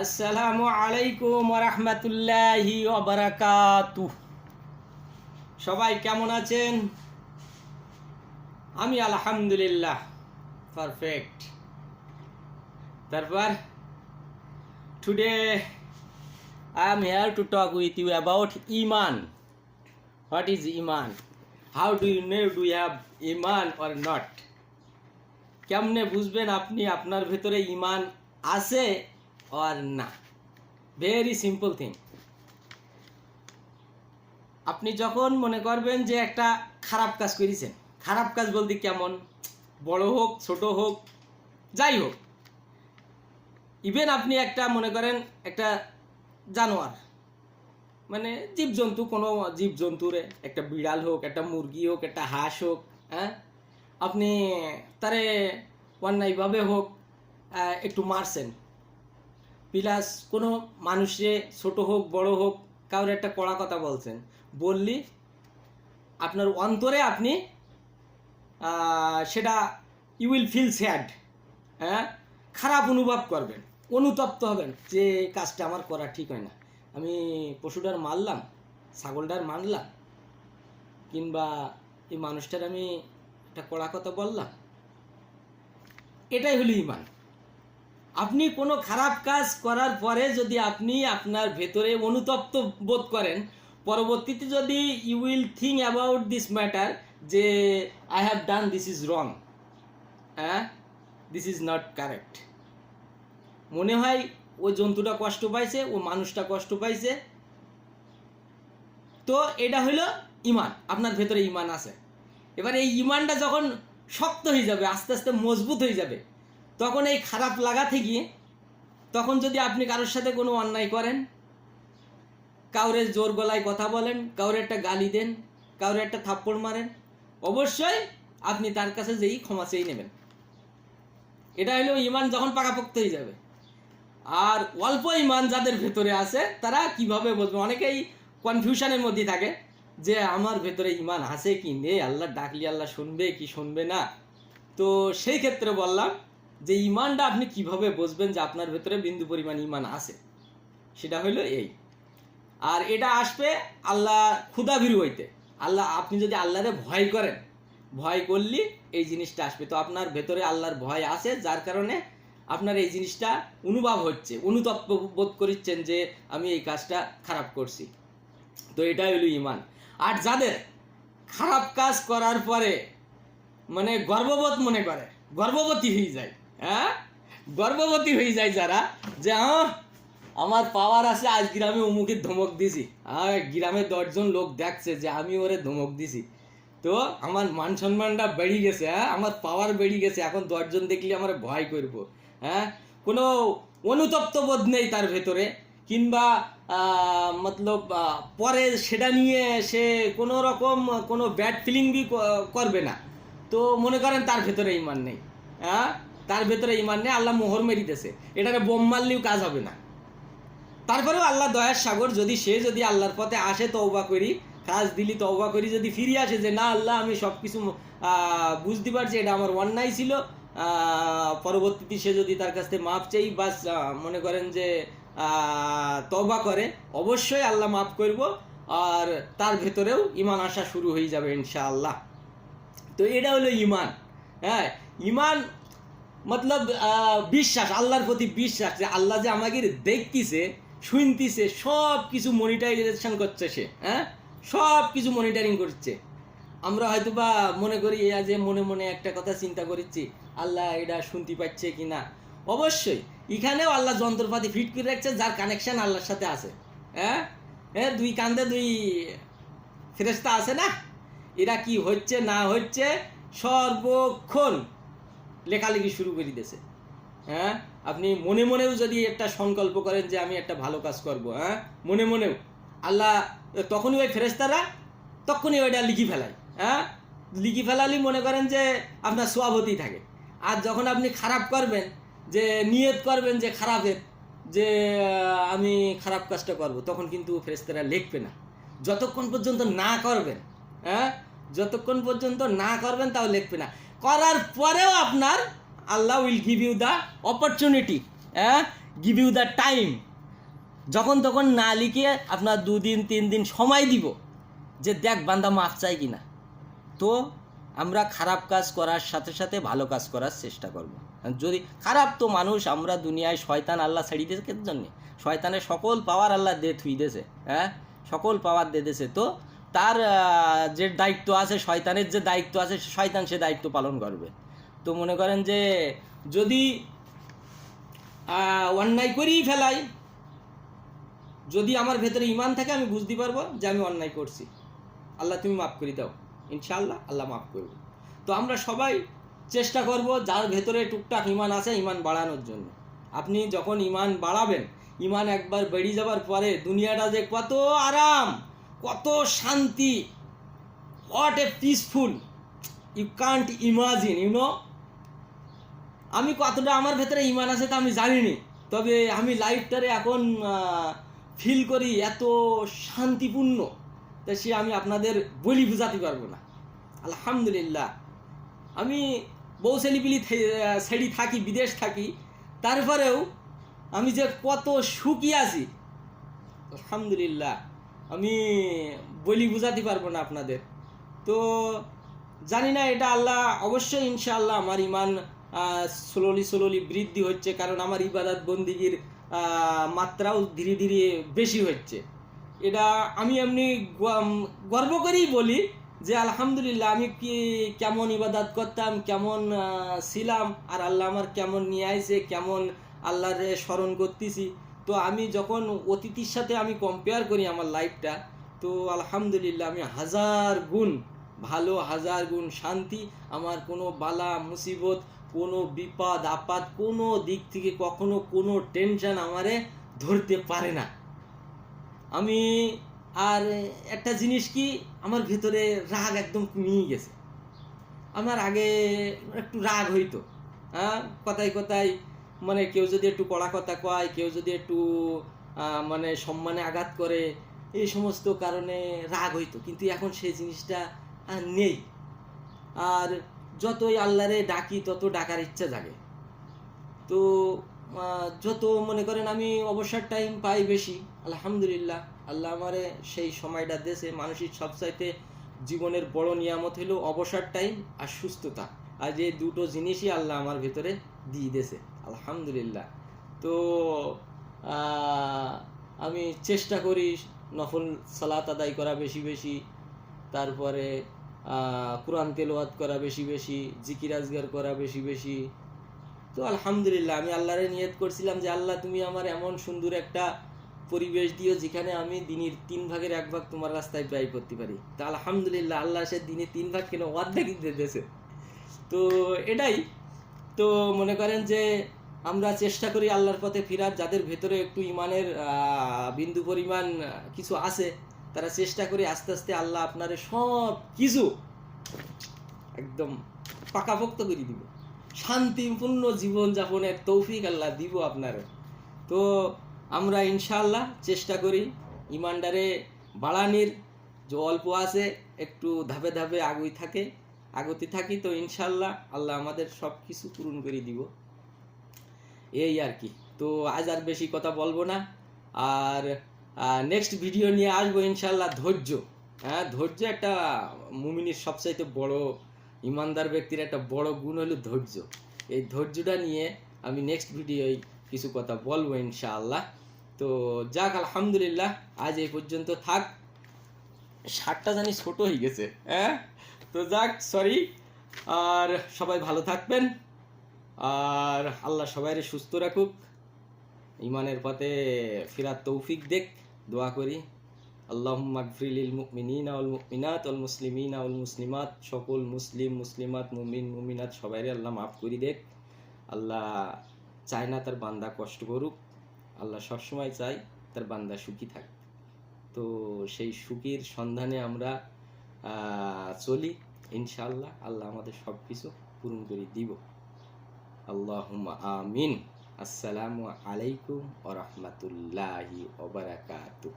আসসালামু আলাইকুম রহমতুল্লাহি বারাকাতু সবাই কেমন আছেন? আমি আলহামদুলিল্লাহ পারফেক্ট তারপর today I am here to talk with you about Iman what is Iman how do you know do have Iman or not কেমনে বুঝবেন আপনি আপনার ভেতরে ইমান আছে? আর না। ভেরি সিম্পল থিং আপনি যখন মনে করবেন যে একটা খারাপ কাজ করেছেন, খারাপ কাজ বলতে কেমন? বড় হোক, ছোট হোক, যাই হোক। ইভেন আপনি একটা মনে করেন একটা জানোয়ার মানে জীবজন্তু, কোনো জীবজন্তুরে, একটা বিড়াল হোক, একটা মুরগি হোক, একটা হাঁস হোক হ্যাঁ? আপনি তারে অন্যায়ভাবে হোক একটু মারছেন। প্লাস কোনো মানুষে ছোট হোক, বড় হোক কারোর একটা কড়া কথা বলছেন। বললি আপনার অন্তরে আপনি সেটা ইউ উইল ফিল স্যাড হ্যাঁ? খারাপ অনুভব করবেন, অনুতপ্ত হবেন যে কাজটা আমার করা ঠিক হয় না। আমি পশুটার মারলাম, ছাগলটার মারলাম, কিংবা এই মানুষটার আমি একটা কড়া কথা বললাম। এটাই হলো ইমান। আপনি কোনো খারাপ কাজ করার পরে যদি আপনি আপনার ভেতরে অনুতপ্ত বোধ করেন, পরবর্তীতে যদি you will think about this matter যে I have done this is wrong হ্যাঁ? দিস ইজ নট কারেক্ট মনে হয় ওই জন্তুটা কষ্ট পাইছে, ও মানুষটা কষ্ট পাইছে। তো এটা হলো ইমান, আপনার ভেতরে ইমান আছে। এবার এই ইমানটা যখন শক্ত হয়ে যাবে, আস্তে আস্তে মজবুত হয়ে যাবে তখন এই খারাপ লাগা থেকে তখন যদি আপনি কারোর সাথে কোনো অন্যায় করেন, কাউরে জোর গলায় কথা বলেন, কাউরে একটা গালি দেন, কাউরে একটা থাপ্পড় মারেন, অবশ্যই আপনি তার কাছে যেই ক্ষমা চেয়ে নেবেন। এটা হলো ইমান যখন পাকাপোক্ত হয়ে যাবে। আর অল্প ইমান যাদের ভেতরে আছে, তারা কীভাবে বলবে? অনেকেই কনফিউশনের মধ্যে থাকে যে আমার ভেতরে ইমান আছে কি নেই? আল্লাহ ডাকলি আল্লাহ শুনবে কি শুনবে না? তো সেই ক্ষেত্রে বললাম যে ইমানটা আপনি কীভাবে বুঝবেন যে আপনার ভেতরে বিন্দু পরিমাণ ইমান আছে? সেটা হলো এই। আর এটা আসবে আল্লাহ ক্ষুদাভীরু হইতে। আল্লাহ, আপনি যদি আল্লাহরে ভয় করেন, ভয় করলি এই জিনিসটা আসবে। তো আপনার ভেতরে আল্লাহর ভয় আছে, যার কারণে আপনার এই জিনিসটা অনুভব হচ্ছে, অনুতপ্ত বোধ করছেন যে আমি এই কাজটা খারাপ করছি। তো এটাই হলো ইমান। আর যাদের খারাপ কাজ করার পরে মানে গর্ববোধ মনে করে গর্ভবতী হয়ে যায় হ্যাঁ? গর্ভবতী হয়ে যায় যারা, যে, আহ, আমার পাওয়ার আছে, আজ গ্রামে অমুকের ধমক দিছি। আর গ্রামে দশজন লোক দেখছে যে, আমি ওরে ধমক দিছি। তো, আমার মান সম্মানটা বেড়ে গেছে হ্যাঁ? আমার পাওয়ার বেড়ে গেছে, এখন দশজন দেখলে আমার ভয় করব হ্যাঁ? কোনো অনুতপ্ত বোধ নেই তার ভেতরে, কিংবা মতলব পরে সেটা নিয়ে সে কোনো রকম, কোনো ব্যাড ফিলিং বি করবে না। তো মনে করেন তার ভেতরে ইমান নেই হ্যাঁ? তার ভেতরে ইমান নেই আল্লাহ মোহর মেরিতেছে এটাকে বোম মারলেও কাজ হবে না। তারপরেও আল্লাহ দয়ার সাগর যদি সে যদি আল্লাহর পথে আসে তওবা করি কাজ দিলি তওবা করি যদি ফিরে আসে যে না আল্লাহ আমি সব কিছু বুঝতে পারছি এটা আমার অন্যায় ছিল পরবর্তীতে সে যদি তার কাছ থেকে মাপ চাই আহ, মনে করেন যে তওবা করে অবশ্যই আল্লাহ মাফ করব আর তার ভেতরেও ইমান আসা শুরু হয়ে যাবে ইনশাআল্লাহ। তো এটা হলো ইমান হ্যাঁ ইমান মতলব বিশ্বাস, আল্লাহর প্রতি বিশ্বাস যে আল্লাহ যে আমাকে দেখতিছে, শুনতিছে সব কিছু মনিটাইজেশন করছে সে হ্যাঁ? সব কিছু মনিটারিং করছে। আমরা হয়তো বা মনে করি এ যে মনে মনে একটা কথা চিন্তা করছি আল্লাহ এটা শুনতে পাচ্ছে কি না অবশ্যই, এখানেও আল্লাহ যন্ত্রপাতি ফিট করে রাখছে, যার কানেকশন আল্লাহর সাথে আছে হ্যাঁ? হ্যাঁ দুই কান্দে দুই ফেরেস্তা আছে না? এরা কি হচ্ছে, না হচ্ছে, সর্বক্ষণ লেখালেখি শুরু করে দিয়েছে। হ্যাঁ? আপনি মনে মনেও যদি একটা সংকল্প করেন যে আমি একটা ভালো কাজ করব হ্যাঁ? মনে মনেও। আল্লাহ, তখনই ওই ফেরেস্তারা তখনই ওইটা লিখি ফেলায় হ্যাঁ? লিখি ফেলালি মনে করেন যে আপনার সোয়াবতী থাকে। আর যখন আপনি খারাপ করবেন, যে নিয়ত করবেন যে খারাপের, যে, আমি খারাপ কাজটা করব, তখন কিন্তু ফেরেস্তারা লিখবে না। যতক্ষণ পর্যন্ত না করবেন হ্যাঁ? যতক্ষণ পর্যন্ত না করবেন তাও লিখবে না। করার পরেও আপনার আল্লাহ will give you the opportunity হ্যাঁ? গিভ ইউ দ্য টাইম যখন তখন না লিখে আপনার দুদিন তিন দিন সময় দিব যে দেখ বান্দা মাফ চাই কি না তো আমরা খারাপ কাজ করার সাথে সাথে ভালো কাজ করার চেষ্টা করব। যদি খারাপ তো মানুষ, আমরা দুনিয়ায় শয়তান আল্লাহ ছেড়ে দিয়েছে জন্যে? শয়তানের সকল পাওয়ার আল্লাহ দে থুই দিয়েছে হ্যাঁ? সকল পাওয়ার দিয়ে দিয়েছে। তো তার যে দায়িত্ব আছে, শয়তানের যে দায়িত্ব আছে, শয়তান সে দায়িত্ব পালন করবে। তো মনে করেন যে, যদি অন্যায় করেই ফেলাই, যদি আমার ভেতরে ইমান থাকে, আমি বুঝতে পারব যে আমি অন্যায় করছি। আল্লাহ, তুমি মাফ করে দাও। ইনশাআল্লাহ, আল্লাহ মাফ করবে। তো আমরা সবাই চেষ্টা করব যার ভেতরে টুকটাক ইমান আছে ইমান বাড়ানোর জন্য। আপনি যখন ইমান বাড়াবেন ইমান একবার বেড়ে যাবার পরে দুনিয়াটা যে কত আরাম! কত শান্তি। What a peaceful you can't imagine you know আমি কতটা আমার ভেতরে ইমান আছে তা আমি জানিনি। তবে আমি লাইফটারে এখন ফিল করি এত শান্তিপূর্ণ। তা সে আমি আপনাদের বলি বুঝাতে পারব না। আলহামদুলিল্লাহ। আমি বউ ছেলিপিলি ছেড়ি থাকি, বিদেশ থাকি। তারপরেও আমি যে কত সুখী আছি। আলহামদুলিল্লাহ। আমি বলি বুঝাতে পারব না আপনাদের। তো জানি না এটা আল্লাহ, অবশ্যই ইনশাআল্লাহ আমার ইমান স্লোলি স্লোলি বৃদ্ধি হচ্ছে, কারণ আমার ইবাদত বন্দিগির মাত্রাও ধীরে ধীরে বেশি হচ্ছে। এটা আমি এমনি গর্ব করেই বলি যে আলহামদুলিল্লাহ আমি কি কেমন ইবাদত করতাম, কেমন ছিলাম, আর আল্লাহ আমার কেমন নিয়ে আইছে, কেমন আল্লাহর স্মরণ করতেছি। তো আমি যখন অতিথির সাথে আমি কম্পেয়ার করি আমার লাইফটা তো আলহামদুলিল্লাহ আমি হাজার গুণ ভালো, হাজার গুণ শান্তি, আমার কোনো বালা, মুসিবত, কোনো বিপদ, আপদ, কোনো দিক থেকে কখনো কোনো টেনশন আমারে ধরতে পারে না। আমি, আর একটা জিনিস কি, আমার ভেতরে রাগ একদম কমিয়ে গেছে। আমার আগে একটু রাগ হইতো হ্যাঁ কথায় কথায় মানে কেউ যদি একটু কড়া কথা কয়, কেউ যদি একটু মানে সম্মানে আঘাত করে, এই সমস্ত কারণে রাগ হইতো। কিন্তু এখন সেই জিনিসটা আর নেই। আর যতই আল্লাহরে ডাকি, তত ডাকার ইচ্ছা জাগে। তো যত মনে করেন আমি অবসর টাইম পাই বেশি, আলহামদুলিল্লাহ, আল্লাহ আমারে সেই সময়টা দেশে মানুষের সবচাইতে জীবনের বড় নিয়ামত হলো অবসর টাইম আর সুস্থতা। আর যে দুটো জিনিসই আল্লাহ আমার ভেতরে দিয়ে দিয়েছে আলহামদুলিল্লাহ। তো আমি চেষ্টা করি নফল সালাত আদায় করা বেশি বেশি, তারপরে কোরআন তেলাওয়াত করা বেশি বেশি, জিকির আজগার করা বেশি বেশি। তো আলহামদুলিল্লাহ, আমি আল্লাহরে নিয়ত করছিলাম যে, আল্লাহ তুমি আমার এমন সুন্দর একটা পরিবেশ দিও যেখানে আমি দিনের তিন ভাগের এক ভাগ তোমার রাস্তায় ব্যয় করতে পারি। তা আলহামদুলিল্লাহ, আল্লাহ সে দিনে তিন ভাগ কেন অর্ধেক দিতেছে? তো এটাই। তো মনে করেন যে আমরা চেষ্টা করি আল্লাহর পথে ফিরার, যাদের ভেতরে একটু ইমানের বিন্দু পরিমাণ কিছু আছে, তারা চেষ্টা করে আস্তে আস্তে আল্লাহ আপনারে সব কিছু একদম পাকাপোক্ত করে দিব। শান্তিপূর্ণ জীবন যাপনের তৌফিক আল্লাহ দিব আপনারে। তো আমরা ইনশাআল্লাহ চেষ্টা করি ইমানদারে বাড়ানির, যে অল্প আছে, একটু ধাপে ধাপে আগুই থাকে। আগতি থাকি তো ইনশাল্লাহ আল্লাহ আমাদের সব কিছু পূরণ করে দিব। এই আর কি। তো আজ আর বেশি কথা বলব না। আর নেক্সট ভিডিও নিয়ে আসব ইনশাল্লাহ ধৈর্য। হ্যাঁ ধৈর্য একটা মুমিনের সবচাইতে বড়, ইমানদার ব্যক্তির একটা বড় গুণ হলো ধৈর্য। এই ধৈর্যটা নিয়ে আমি নেক্সট ভিডিওয় কিছু কথা বলব ইনশাআল্লাহ। তো যাক, আলহামদুলিল্লাহ, আজ এই পর্যন্ত থাক। শার্টটা জানি ছোট হয়ে গেছে। হ্যাঁ তো যাক সরি আর সবাই ভালো থাকবেন। আর আল্লাহ সবাইরে সুস্থ রাখুক। ইমানের পথে ফিরার তৌফিক দেখ, দোয়া করি। আল্লাহ মাগফিলিল মুমিনিনা ওয়াল মুমিনাত ওয়াল মুসলিমিনা ওয়াল মুসলিমাত। সকল মুসলিম, মুসলিমাত, মুমিন, মুমিনাত সবাইরে আল্লাহ মাফ করি দেখ। আল্লাহ চায় না তার বান্দা কষ্ট করুক। আল্লাহ সবসময় চাই তার বান্দা সুখী থাক। তো সেই সুখীর সন্ধানে আমরা চলি ইনশাল্লাহ আল্লাহ আমাদের সব কিছু পূরণ করে দিব। আল্লাহ আমিন। আসসালামু আলাইকুম ওরহমতুল্লাহি ওবরাকাতুহ